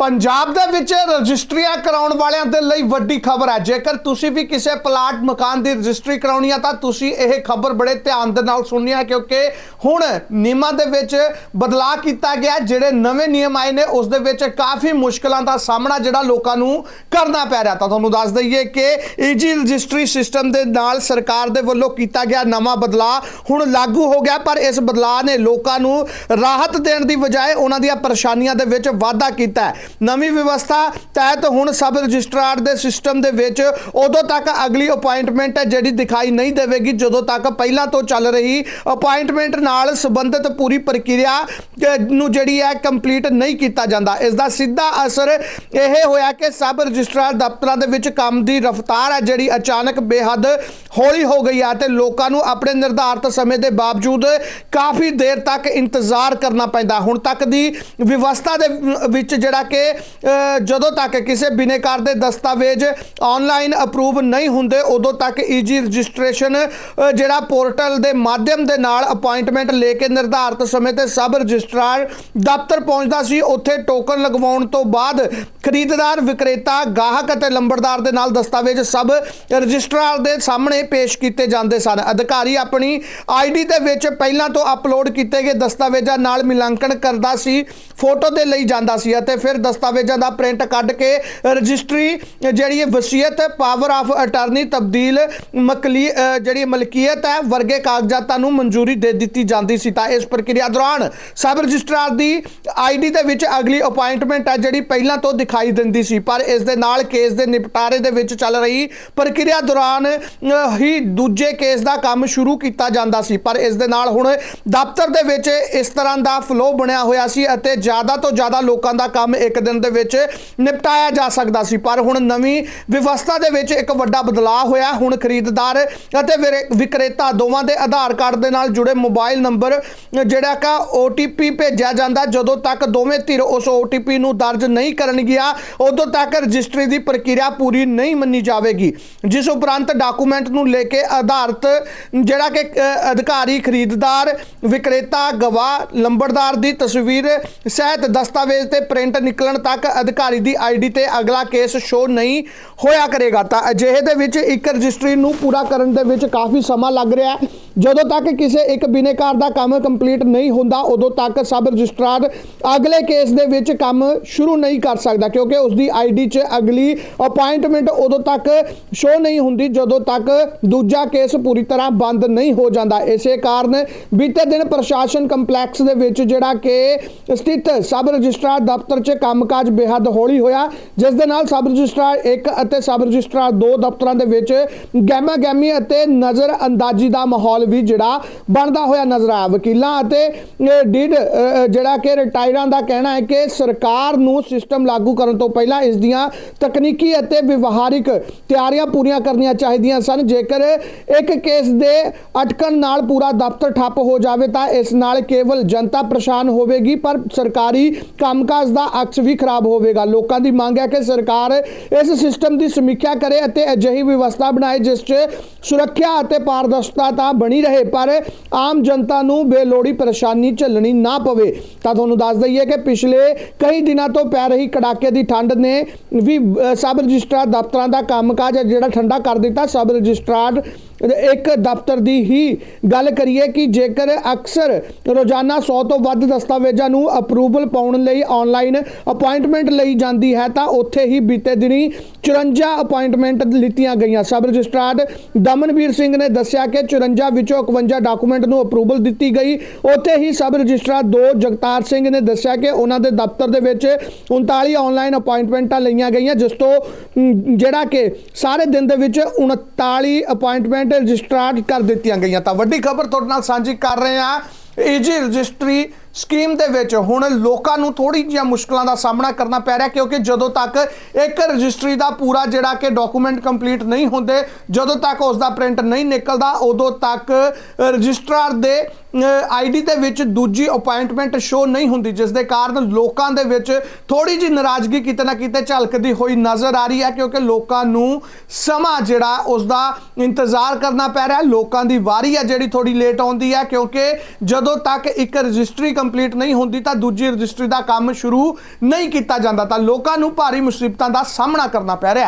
ਪੰਜਾਬ ਦੇ ਵਿੱਚ ਰਜਿਸਟਰੀਆਂ ਕਰਾਉਣ ਵਾਲਿਆਂ ਦੇ ਲਈ ਵੱਡੀ ਖਬਰ ਹੈ। ਜੇਕਰ ਤੁਸੀਂ ਵੀ ਕਿਸੇ ਪਲਾਟ, ਮਕਾਨ ਦੀ ਰਜਿਸਟਰੀ ਕਰਾਉਣੀ ਆ ਤਾਂ ਤੁਸੀਂ ਇਹ ਖਬਰ ਬੜੇ ਧਿਆਨ ਦੇ ਨਾਲ ਸੁਣਨੀ ਹੈ ਕਿਉਂਕਿ ਹੁਣ ਨਿਯਮਾਂ ਦੇ ਵਿੱਚ ਬਦਲਾਅ ਕੀਤਾ ਗਿਆ ਜਿਹੜੇ ਨਵੇਂ ਨਿਯਮ ਆਏ ਨੇ, ਉਸ ਦੇ ਵਿੱਚ ਕਾਫੀ ਮੁਸ਼ਕਲਾਂ ਦਾ ਸਾਹਮਣਾ ਜਿਹੜਾ ਲੋਕਾਂ ਨੂੰ ਕਰਨਾ ਪੈ ਰਿਹਾ। ਤਾਂ ਤੁਹਾਨੂੰ ਦੱਸ ਦਈਏ ਕਿ ਈਜੀ ਰਜਿਸਟਰੀ ਸਿਸਟਮ ਦੇ ਨਾਲ ਸਰਕਾਰ ਦੇ ਵੱਲੋਂ ਕੀਤਾ ਗਿਆ ਨਵਾਂ ਬਦਲਾਅ ਹੁਣ ਲਾਗੂ ਹੋ ਗਿਆ, ਪਰ ਇਸ ਬਦਲਾਅ ਨੇ ਲੋਕਾਂ ਨੂੰ ਰਾਹਤ ਦੇਣ ਦੀ ਬਜਾਏ ਉਹਨਾਂ ਦੀਆਂ ਪਰੇਸ਼ਾਨੀਆਂ ਦੇ ਵਿੱਚ ਵਾਧਾ ਕੀਤਾ ਹੈ। ਨਵੀਂ ਵਿਵਸਥਾ ਤਹਿਤ ਹੁਣ ਸਬ ਰਜਿਸਟਰਾਰ ਦੇ ਸਿਸਟਮ ਦੇ ਵਿੱਚ ਉਦੋਂ ਤੱਕ ਅਗਲੀ ਅਪਾਇੰਟਮੈਂਟ ਹੈ ਜਿਹੜੀ ਦਿਖਾਈ ਨਹੀਂ ਦੇਵੇਗੀ, ਜਦੋਂ ਤੱਕ ਪਹਿਲਾਂ ਤੋਂ ਚੱਲ ਰਹੀ ਅਪਾਇੰਟਮੈਂਟ ਨਾਲ ਸੰਬੰਧਿਤ ਪੂਰੀ ਪ੍ਰਕਿਰਿਆ ਨੂੰ ਜਿਹੜੀ ਹੈ ਕੰਪਲੀਟ ਨਹੀਂ ਕੀਤਾ ਜਾਂਦਾ। ਇਸ ਦਾ ਸਿੱਧਾ ਅਸਰ ਇਹ ਹੋਇਆ ਕਿ ਸਬ ਰਜਿਸਟਰਾਰ ਦਫ਼ਤਰਾਂ ਦੇ ਵਿੱਚ ਕੰਮ ਦੀ ਰਫ਼ਤਾਰ ਹੈ, ਜਿਹੜੀ ਅਚਾਨਕ ਬੇਹੱਦ ਹੌਲੀ ਹੋ ਗਈ ਹੈ ਤੇ ਲੋਕਾਂ ਨੂੰ ਆਪਣੇ ਨਿਰਧਾਰਤ ਸਮੇਂ ਦੇ ਬਾਵਜੂਦ ਕਾਫੀ ਦੇਰ ਤੱਕ ਇੰਤਜ਼ਾਰ ਕਰਨਾ ਪੈਂਦਾ। ਹੁਣ ਤੱਕ ਦੀ ਵਿਵਸਥਾ ਦੇ ਵਿੱਚ ਜਿਹੜਾ ਕਿ ਜਦੋਂ ਤੱਕ ਕਿਸੇ ਬਿਨੇਕਾਰ ਦੇ ਦਸਤਾਵੇਜ਼ ਆਨਲਾਈਨ ਅਪਰੂਵ ਨਹੀਂ ਹੁੰਦੇ ਉਦੋਂ ਤੱਕ ਈਜੀ ਰਜਿਸਟ੍ਰੇਸ਼ਨ ਅਹ, ਜਿਹੜਾ ਪੋਰਟਲ ਦੇ ਮਾਧਿਅਮ ਦੇ ਨਾਲ ਅਪਾਇੰਟਮੈਂਟ ਲੈ ਕੇ ਨਿਰਧਾਰਤ ਸਮੇਂ ਤੇ ਸਬ ਰਜਿਸਟਰਾਰ ਦਫ਼ਤਰ ਪਹੁੰਚਦਾ ਸੀ ਉੱਥੇ ਟੋਕਨ ਲਗਵਾਉਣ ਤੋਂ ਬਾਅਦ ਖਰੀਦਦਾਰ ਵਿਕਰੇਤਾ ਗਾਹਕ ਅਤੇ ਲੰਬੜਦਾਰ ਦੇ ਨਾਲ ਦਸਤਾਵੇਜ਼ ਸਬ ਰਜਿਸਟਰਾਰ ਦੇ ਸਾਹਮਣੇ ਪੇਸ਼ ਕੀਤੇ ਜਾਂਦੇ ਸਨ। ਅਧਿਕਾਰੀ ਆਪਣੀ ਆਈਡੀ ਦੇ ਵਿੱਚ ਪਹਿਲਾਂ ਤੋਂ ਅਪਲੋਡ ਕੀਤੇ ਗਏ ਦਸਤਾਵੇਜ਼ਾਂ ਨਾਲ ਮਿਲਾਂਕਣ ਕਰਦਾ ਸੀ ਫੋਟੋ ਦੇ ਲਈ ਜਾਂਦਾ ਸੀ ਅਤੇ ਫਿਰ ਦਸਤਾਵੇਜ਼ਾਂ ਦਾ ਪ੍ਰਿੰਟ ਕੱਢ ਕੇ ਰਜਿਸਟਰੀ ਜਿਹੜੀ ਇਹ ਵਸੀਅਤ ਪਾਵਰ ਆਫ ਅਟਾਰਨੀ ਤਬਦੀਲ, ਮਕਲੀ ਜਿਹੜੀ ਮਲਕੀਅਤ ਹੈ, ਵਰਗੇ ਕਾਗਜ਼ਾਤਾਂ ਨੂੰ ਮਨਜ਼ੂਰੀ ਦੇ ਦਿੱਤੀ ਜਾਂਦੀ ਸੀ। ਤਾਂ ਇਸ ਪ੍ਰਕਿਰਿਆ ਦੌਰਾਨ ਸਬ ਰਜਿਸਟਰਾਰ ਦੀ ਆਈਡੀ ਦੇ ਵਿੱਚ ਅਗਲੀ ਅਪਾਇੰਟਮੈਂਟ ਹੈ, ਜਿਹੜੀ ਪਹਿਲਾਂ ਤੋਂ ਦਿਖਾਈ ਦਿੰਦੀ ਸੀ। ਪਰ ਇਸ ਦੇ ਨਾਲ ਕੇਸ ਦੇ ਨਿਪਟਾਰੇ ਦੇ ਵਿੱਚ ਚੱਲ ਰਹੀ ਪ੍ਰਕਿਰਿਆ ਦੌਰਾਨ ਹੀ ਦੂਜੇ ਕੇਸ ਦਾ ਕੰਮ ਸ਼ੁਰੂ ਕੀਤਾ ਜਾਂਦਾ ਸੀ। ਪਰ ਇਸ ਦੇ ਨਾਲ ਹੁਣ ਦਫ਼ਤਰ ਦੇ ਵਿੱਚ ਇਸ ਤਰ੍ਹਾਂ ਦਾ ਫਲੋ ਬਣਿਆ ਹੋਇਆ ਸੀ ਅਤੇ ਜ਼ਿਆਦਾ ਤੋਂ ਜ਼ਿਆਦਾ ਲੋਕਾਂ ਦਾ ਕੰਮ ਇੱਕ ਦਿਨ ਦੇ ਵਿੱਚ ਨਿਪਟਾਇਆ ਜਾ ਸਕਦਾ ਸੀ। ਪਰ ਹੁਣ ਨਵੀਂ ਵਿਵਸਥਾ ਦੇ ਵਿੱਚ ਇੱਕ ਵੱਡਾ ਬਦਲਾਅ ਹੋਇਆ। ਹੁਣ ਖਰੀਦਦਾਰ ਅਤੇ ਵਿਰੇ- ਵਿਕਰੇਤਾ ਦੋਵਾਂ ਦੇ ਆਧਾਰ ਕਾਰਡ ਦੇ ਨਾਲ ਜੁੜੇ ਮੋਬਾਈਲ ਨੰਬਰ, ਜਿਹੜਾ ਕਾ OTP ਭੇਜਿਆ ਜਾਂਦਾ। ਜਦੋਂ ਤੱਕ ਦੋਵੇਂ ਧਿਰ ਉਸ OTP ਨੂੰ ਦਰਜ ਨਹੀਂ ਕਰਨਗੀਆਂ, ਉਦੋਂ ਤੱਕ ਰਜਿਸਟਰੀ ਦੀ ਪ੍ਰਕਿਰਿਆ ਪੂਰੀ ਨਹੀਂ ਮੰਨੀ ਜਾਵੇਗੀ। ਜਿਸ ਉਪਰੰਤ ਡਾਕੂਮੈਂਟ ਨੂੰ ਲੈ ਕੇ ਆਧਾਰਿਤ ਜਿਹੜਾ ਕਿ ਅਧਿਕਾਰੀ, ਖਰੀਦਦਾਰ, ਵਿਕਰੇਤਾ, ਗਵਾਹ, ਲੰਬੜਦਾਰ ਦੀ ਤਸਵੀਰ, ਸਹਿਤ ਦਸਤਾਵੇਜ਼ ਤੇ ਪ੍ਰਿੰਟ ਨਿਕਲ ਨਿਕਲਣ ਤੱਕ ਅਧਿਕਾਰੀ ਦੀ ਆਈਡੀ ਤੇ ਅਗਲਾ ਕੇਸ ਸ਼ੋ ਨਹੀਂ ਹੋਇਆ ਕਰੇਗਾ। ਤਾਂ ਅਜਿਹੇ ਦੇ ਵਿੱਚ ਇੱਕ ਰਜਿਸਟਰੀ ਨੂੰ ਪੂਰਾ ਕਰਨ ਦੇ ਵਿੱਚ ਕਾਫੀ ਸਮਾਂ ਲੱਗ ਰਿਹਾ ਹੈ। ਜਦੋਂ ਤੱਕ ਕਿਸੇ ਇੱਕ ਬਿਨੇਕਾਰ ਦਾ ਕੰਮ ਕੰਪਲੀਟ ਨਹੀਂ ਹੁੰਦਾ, ਉਦੋਂ ਤੱਕ ਸਬ ਰਜਿਸਟਰਾਰ ਅਗਲੇ ਕੇਸ ਦੇ ਵਿੱਚ ਕੰਮ ਸ਼ੁਰੂ ਨਹੀਂ ਕਰ ਸਕਦਾ, ਕਿਉਂਕਿ ਉਸ ਦੀ ਆਈਡੀ 'ਚ ਅਗਲੀ ਅਪਾਇੰਟਮੈਂਟ ਉਦੋਂ ਤੱਕ ਸ਼ੋ ਨਹੀਂ ਹੁੰਦੀ, ਜਦੋਂ ਤੱਕ ਦੂਜਾ ਕੇਸ ਪੂਰੀ ਤਰ੍ਹਾਂ ਬੰਦ ਨਹੀਂ ਹੋ ਜਾਂਦਾ। ਇਸੇ ਕਾਰਨ ਬੀਤੇ ਦਿਨ ਪ੍ਰਸ਼ਾਸਨ ਕੰਪਲੈਕਸ ਦੇ ਵਿੱਚ ਜਿਹੜਾ ਕਿ ਸਥਿਤ ਸਬ ਰਜਿਸਟਰਾਰ ਦਫ਼ਤਰ 'ਚ ਕੰਮਕਾਜ ਬੇਹੱਦ ਹੌਲੀ ਹੋਇਆ, ਜਿਸ ਦੇ ਨਾਲ ਸਬ ਰਜਿਸਟਰਾਰ 1 ਅਤੇ ਸਬ ਰਜਿਸਟਰਾਰ 2 ਦਫ਼ਤਰਾਂ ਦੇ ਵਿੱਚ ਗਹਿਮਾ ਗਹਿਮੀ ਅਤੇ ਨਜ਼ਰ ਅੰਦਾਜ਼ੀ ਦਾ ਮਾਹੌਲ ਵੀ ਜਿਹੜਾ ਬਣਦਾ ਹੋਇਆ ਨਜ਼ਰ ਆਇਆ ਵਕੀਲਾਂ ਅਤੇ ਅਹ, ਜਿਹੜਾ ਕਿ ਰਿਟਾਇਰਾਂ ਦਾ ਕਹਿਣਾ ਹੈ ਕਿ ਸਰਕਾਰ ਨੂੰ ਸਿਸਟਮ ਲਾਗੂ ਕਰਨ ਤੋਂ ਪਹਿਲਾਂ ਇਸ ਦੀਆਂ ਤਕਨੀਕੀ ਅਤੇ ਵਿਵਹਾਰਿਕ ਤਿਆਰੀਆਂ ਪੂਰੀਆਂ ਕਰਨੀਆਂ ਚਾਹੀਦੀਆਂ ਸਨ। ਜੇਕਰ ਇੱਕ ਕੇਸ ਦੇ ਅਟਕਣ ਨਾਲ ਪੂਰਾ ਦਫ਼ਤਰ ਠੱਪ ਹੋ ਜਾਵੇ ਤਾਂ ਇਸ ਨਾਲ ਕੇਵਲ ਜਨਤਾ ਪਰੇਸ਼ਾਨ ਹੋਵੇਗੀ ਪਰ ਸਰਕਾਰੀ ਕੰਮਕਾਜ ਦਾ ਅਕਸ ਵੀ ਖਰਾਬ ਹੋਵੇਗਾ। ਲੋਕਾਂ ਦੀ ਮੰਗ ਹੈ ਕਿ ਸਰਕਾਰ ਇਸ ਸਿਸਟਮ ਦੀ ਸਮੀਖਿਆ ਕਰੇ ਅਤੇ ਅਜਿਹੀ ਵਿਵਸਥਾ ਬਣਾਏ ਜਿਸ 'ਚ ਸੁਰੱਖਿਆ ਅਤੇ ਪਾਰਦਰਸ਼ਤਾ ਤਾਂ ਬਣੀ ਰਹੇ ਪਰ ਆਮ ਜਨਤਾ ਨੂੰ ਬੇਲੋੜੀ ਪਰੇਸ਼ਾਨੀ ਝੱਲਣੀ ਨਾ ਪਵੇ। ਤਾਂ ਤੁਹਾਨੂੰ ਦੱਸ ਦਈਏ ਕਿ ਪਿਛਲੇ ਕਈ ਦਿਨਾਂ ਤੋਂ ਪੈ ਰਹੀ ਕੜਾਕੇ ਦੀ ਠੰਡ ਨੇ ਵੀ ਅ, ਸਬ ਰਜਿਸਟਰਾਰ ਦਫ਼ਤਰਾਂ ਦਾ ਕੰਮਕਾਜ ਹੈ ਜਿਹੜਾ ਠੰਡਾ ਕਰ ਦਿੱਤਾ। ਸਬ ਰਜਿਸਟਰਾਰ ਇੱਕ ਦਫ਼ਤਰ ਦੀ ਹੀ ਗੱਲ ਕਰੀਏ ਕਿ ਜੇਕਰ ਅਕਸਰ ਰੋਜ਼ਾਨਾ 100 ਤੋਂ ਵੱਧ ਦਸਤਾਵੇਜ਼ਾਂ ਨੂੰ ਅਪਰੂਵਲ ਪਾਉਣ ਲਈ ਆਨਲਾਈਨ ਅਪਾਇੰਟਮੈਂਟ ਲਈ ਜਾਂਦੀ ਹੈ, ਤਾਂ ਉੱਥੇ ਹੀ ਬੀਤੇ ਦਿਨੀ 54 ਅਪਾਇੰਟਮੈਂਟ ਲਿੱਤੀਆਂ ਗਈਆਂ। ਸਬ ਰਜਿਸਟਰਾਰ ਦਮਨਵੀਰ ਸਿੰਘ ਨੇ ਦੱਸਿਆ ਕਿ 54 ਵਿੱਚੋਂ 51 ਡਾਕੂਮੈਂਟ ਨੂੰ ਅਪਰੂਵਲ ਦਿੱਤੀ ਗਈ। ਉੱਥੇ ਹੀ ਸਬ ਰਜਿਸਟਰਾਰ 2 ਜਗਤਾਰ ਸਿੰਘ ਨੇ ਦੱਸਿਆ ਕਿ ਉਹਨਾਂ ਦੇ ਦਫ਼ਤਰ ਦੇ ਵਿੱਚ 39 ਆਨਲਾਈਨ ਅਪਾਇੰਟਮੈਂਟਾਂ ਲਈਆਂ ਗਈਆਂ, ਜਿਸ ਤੋਂ ਜਿਹੜਾ ਕਿ ਸਾਰੇ ਦਿਨ ਦੇ ਵਿੱਚ 39 ਅਪਾਇੰਟਮੈਂਟ ਰਜਿਸਟਰਾਰ ਕਰ ਦਿੱਤੀਆਂ ਗਈਆਂ। ਤਾਂ ਵੱਡੀ ਖਬਰ ਤੁਹਾਡੇ ਨਾਲ ਸਾਂਝੀ ਕਰ ਰਹੇ ਹਾਂ। ਈਜੀ ਰਜਿਸਟਰੀ ਸਕੀਮ ਦੇ ਵਿੱਚ ਹੁਣ ਲੋਕਾਂ ਨੂੰ ਥੋੜੀ ਜਿਹੀਆਂ ਮੁਸ਼ਕਲਾਂ ਦਾ ਸਾਹਮਣਾ ਕਰਨਾ ਪੈ ਰਿਹਾ, ਕਿਉਂਕਿ ਜਦੋਂ ਤੱਕ ਇੱਕ ਰਜਿਸਟਰੀ ਦਾ ਪੂਰਾ ਜਿਹੜਾ ਕਿ ਡਾਕੂਮੈਂਟ ਕੰਪਲੀਟ ਨਹੀਂ ਹੁੰਦੇ, ਜਦੋਂ ਤੱਕ ਉਸ ਦਾ ਪ੍ਰਿੰਟ ਨਹੀਂ ਨਿਕਲਦਾ, ਉਦੋਂ ਤੱਕ ਰਜਿਸਟਰਾਰ ਦੇ ਆਈਡੀ ਦੇ ਵਿੱਚ ਦੂਜੀ ਅਪਾਇੰਟਮੈਂਟ ਸ਼ੋ ਨਹੀਂ ਹੁੰਦੀ, ਜਿਸ ਦੇ ਕਾਰਨ ਲੋਕਾਂ ਦੇ ਵਿੱਚ ਥੋੜੀ ਜਿਹੀ ਨਾਰਾਜ਼ਗੀ ਕਿਤੇ ਨਾ ਕਿਤੇ ਝਲਕਦੀ ਹੋਈ ਨਜ਼ਰ ਆ ਰਹੀ ਹੈ, ਕਿਉਂਕਿ ਲੋਕਾਂ ਨੂੰ ਸਮਾਂ ਜਿਹੜਾ ਉਸ ਦਾ ਇੰਤਜ਼ਾਰ ਕਰਨਾ ਪੈ ਰਿਹਾ, ਲੋਕਾਂ ਦੀ ਵਾਰੀ ਹੈ ਜਿਹੜੀ ਥੋੜੀ ਲੇਟ ਆਉਂਦੀ ਹੈ, ਕਿਉਂਕਿ ਜਦੋਂ ਤੱਕ ਇੱਕ ਰਜਿਸਟਰੀ ਕੰਪਲੀਟ ਨਹੀਂ ਹੁੰਦੀ ਤਾਂ ਦੂਜੀ ਰਜਿਸਟਰੀ ਦਾ ਕੰਮ ਸ਼ੁਰੂ ਨਹੀਂ ਕੀਤਾ ਜਾਂਦਾ ਤਾਂ ਲੋਕਾਂ ਨੂੰ ਭਾਰੀ ਮੁਸੀਬਤਾਂ ਦਾ ਸਾਹਮਣਾ ਕਰਨਾ ਪੈ ਰਿਹਾ